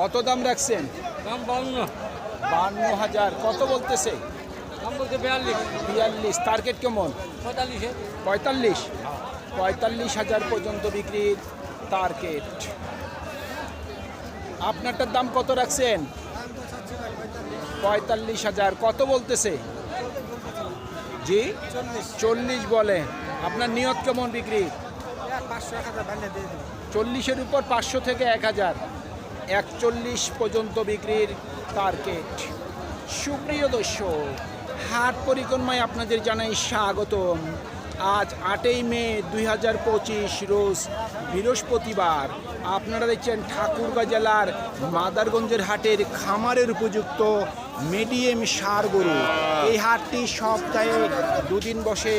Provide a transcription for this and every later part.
কত দাম রাখছেন? দাম বাউন্ন বান্ন হাজার। কত বলতেছে? দাম বলতে বিয়াল্লিশ। বিয়াল্লিশ। টার্গেট কেমন? পঁয়তাল্লিশে। পঁয়তাল্লিশ? পঁয়তাল্লিশ হাজার পর্যন্ত বিক্রির টার্গেট। আপনারটার দাম কত রাখছেন? পঁয়তাল্লিশ হাজার। কত বলতেছে? জি? চল্লিশ। বলে। আপনার নিয়ত কেমন বিক্রি? চল্লিশের উপর পাঁচশো থেকে এক হাজার। একচল্লিশ পর্যন্ত বিক্রির টার্গেট সুপ্রিয় দর্শক, হাট পরিক্রমায় আপনাদের জানাই স্বাগতম। আজ আটই মে দুই হাজার পঁচিশ রোজ বৃহস্পতিবার। আপনারা দেখছেন ঠাকুরগাঁ জেলার মাদারগঞ্জের হাটের খামারের উপযুক্ত মিডিয়াম সার গরু। এই হাটটি সপ্তাহে দুদিন বসে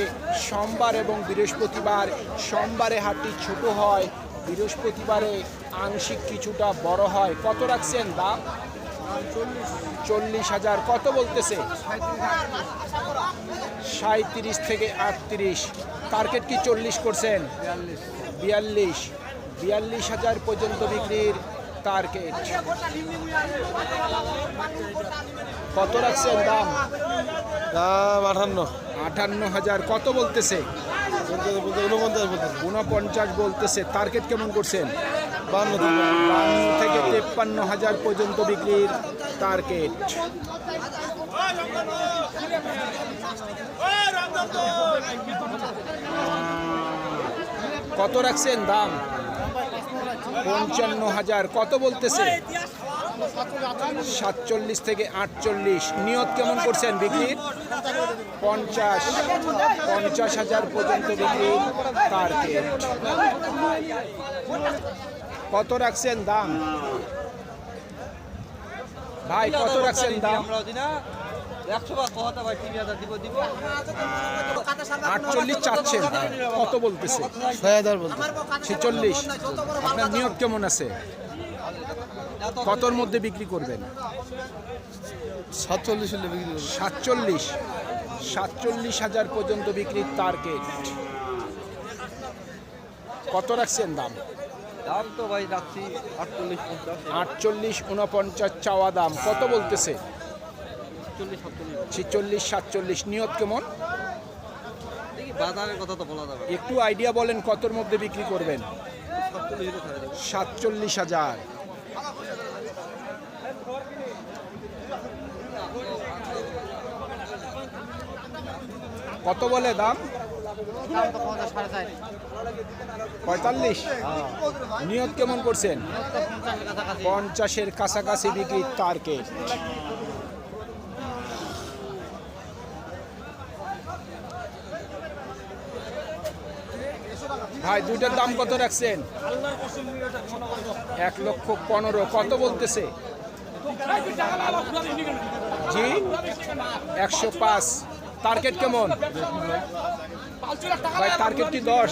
সোমবার এবং বৃহস্পতিবার। সোমবারে হাটটি ছোট হয়, বৃহস্পতিবারে আংশিক কিছুটা বড় হয়। কত রাখছেন দাম? চল্লিশ হাজার। কত বলতেছে? সাঁত্রিশ থেকে আটত্রিশ। টার্গেট কি চল্লিশ করছেন? বিয়াল্লিশ। বিয়াল্লিশ হাজার পর্যন্ত বিক্রির টার্গেট। কত রাখছেন দাম? দাম আঠান্ন আটান্ন হাজার। কত বলতেছে? উনপঞ্চাশ বলতেছে। বলতেছে। টার্গেট কেমন করছেন? বান্ন থেকে তেপ্পান্ন হাজার পর্যন্ত বিক্রির টার্গেট। কত রাখছেন দাম? পঞ্চান্ন হাজার। কত বলতেছে? সাতচল্লিশ থেকে আটচল্লিশ। নিয়ত কেমন করছেন বিক্রির? পঞ্চাশ। পঞ্চাশ হাজার পর্যন্ত বিক্রির টার্গেট। কত রাখছেন দাম? ভাই কত রাখছেন দাম? আটচল্লিশ চাচ্ছেন। কত বলতেছে? ছয় হাজার বলতে ছেচল্লিশ। আপনার নিয়োগ কেমন আছে? কতর মধ্যে বিক্রি করবেন? সাতচল্লিশ বিক্রি সাতচল্লিশ। সাতচল্লিশ হাজার পর্যন্ত বিক্রির টার্গেট কত রাখছেন দাম? দাম তো ভাই রাখছি আটচল্লিশ পঞ্চাশ। আটচল্লিশ উনপঞ্চাশ চাওয়া দাম কত বলতেছে? ছেচল্লিশ সাতচল্লিশ। নিয়ত কেমন? বাজারের কথা তো বলা যাবে। একটু আইডিয়া বলেন কতর মধ্যে বিক্রি করবেন? সাতচল্লিশ হাজার। কত বলে দেবো পঁয়তাল্লিশ। নিয়ত কেমন করছেন? পঞ্চাশের কাছাকাছি বিক্রি টার্গেট ভাই, দুইটার দাম কত রাখছেন? এক লক্ষ পনেরো। কত বলতেছে? জি? একশো পাঁচ। টার্গেট কেমন? ভাই টার্গেট কি দশ?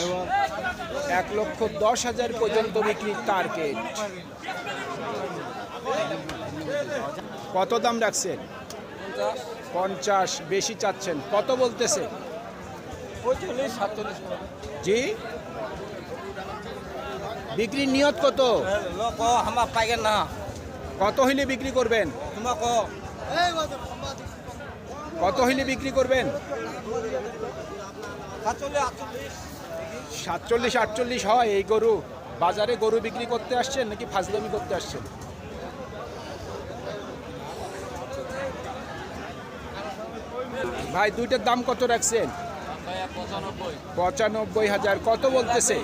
এক লক্ষ দশ হাজার পর্যন্ত বিক্রি টার্গেট কত দাম রাখছেন? পঞ্চাশ। বেশি চাচ্ছেন। কত বলতেছে? জি। বিক্রির নিয়ত কত? আমার পাইগেন না। কত হইলে বিক্রি করবেন? তোমার ক কত হইলে বিক্রি করবেন? সাতচল্লিশ, আটচল্লিশ হয় এই গরু। বাজারে গরু বিক্রি করতে আসছেন নাকি ফাজলামি করতে আসছেন? ভাই, দুইটার দাম কত রাখছেন? পঁচানব্বই হাজার। কত বলতেছে?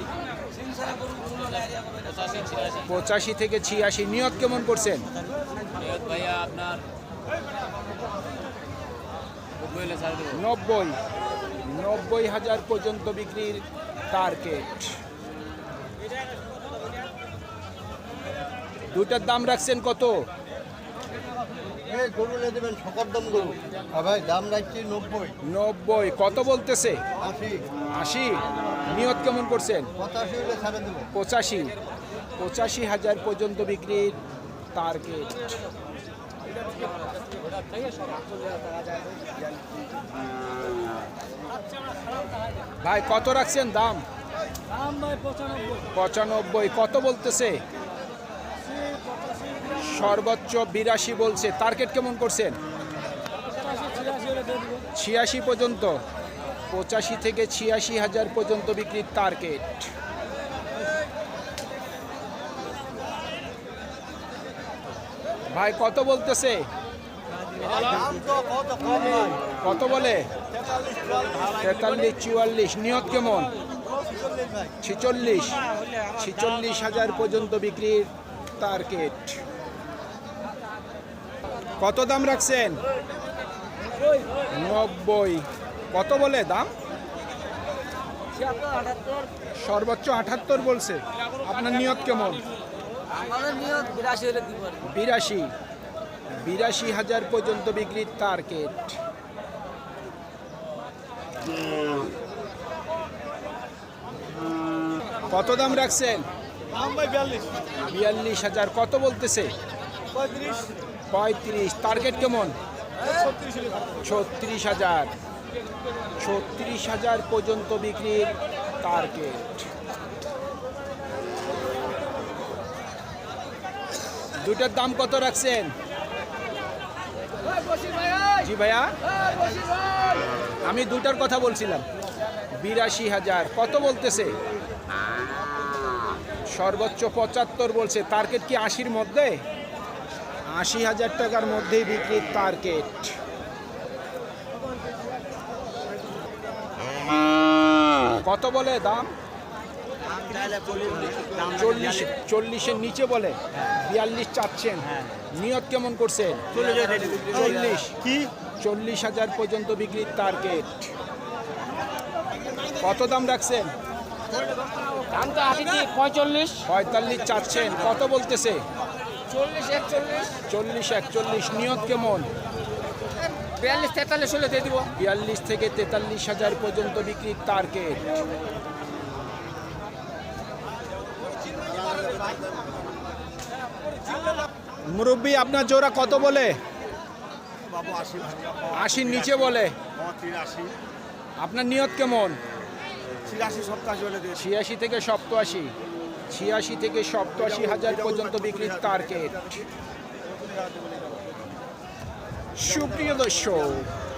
পঁচাশি থেকে ছিয়াশি। নিয়ত কেমন করছেন? নব্বই। নব্বই হাজার পর্যন্ত বিক্রির টার্গেট দুইটার দাম রাখছেন কত? রাখছি নব্বই। কত বলতেছে? আশি। নিয়ত কেমন করছেন? পঁচাশি পঁচাশি। হাজার পর্যন্ত বিক্রির টার্গেট ভাই কত রাখছেন দাম? পঁচানব্বই। কত বলতেছে? সর্বোচ্চ বিরাশি বলছে। টার্গেট কেমন করছেন? ছিয়াশি পর্যন্ত পঁচাশি থেকে ছিয়াশি হাজার পর্যন্ত বিক্রির টার্গেট। ভাই, কত বলতেছে? কত বলে? তেতাল্লিশ, চুয়াল্লিশ। নিয়ত কেমন? ছিচল্লিশ। ছিচল্লিশ হাজার পর্যন্ত বিক্রির টার্গেট কত দাম রাখছেন? নব্বই। কত বলে দাম? সর্বোচ্চ আঠাত্তর বলছে। আপনার নিয়ত কেমন? বিরাশি বিরাশি। হাজার পর্যন্ত বিক্রির টার্গেট। কত দাম রাখছেন? বিয়াল্লিশ। হাজার। কত বলতেছে? পঁয়ত্রিশ। টার্গেট কেমন? ছত্রিশ হাজার। ছত্রিশ হাজার পর্যন্ত বিক্রির টার্গেট। দুটার দাম কত রাখছেন? জি ভাইয়া। আমি দুটার কথা বলছিলাম। বিরাশি হাজার। কত বলতেছে? সর্বোচ্চ পঁচাত্তর বলছে। টার্গেট কি আশির মধ্যে? আশি হাজার টাকার মধ্যেই বিক্রির টার্গেট। কত বলে দাম? চল্লিশ চল্লিশের নিচে বলে বিয়াল্লিশ চাচ্ছেন। নিয়ত কেমন করছেন? চল্লিশ। কি? চল্লিশ হাজার পর্যন্ত বিক্রির টার্গেট। কত দাম রাখছেন? দাম তো আশি পঁয়তাল্লিশ। পঁয়তাল্লিশ চাচ্ছেন। কত বলতেছে? চল্লিশ একচল্লিশ। চল্লিশ একচল্লিশ। নিয়ত কেমন? বিয়াল্লিশ তেতাল্লিশ হলে দিয়ে দিব। বিয়াল্লিশ থেকে তেতাল্লিশ হাজার পর্যন্ত বিক্রির টার্গেট। মুরব্বী আপনার জোড়া কত বলে? আশির নিচে বলে। আপনার নিয়ত কেমন? ছিয়াশি থেকে সপ্তআশি ছিয়াশি থেকে সপ্তআশি হাজার পর্যন্ত বিক্রির টার্গেট সুপ্রিয় দর্শক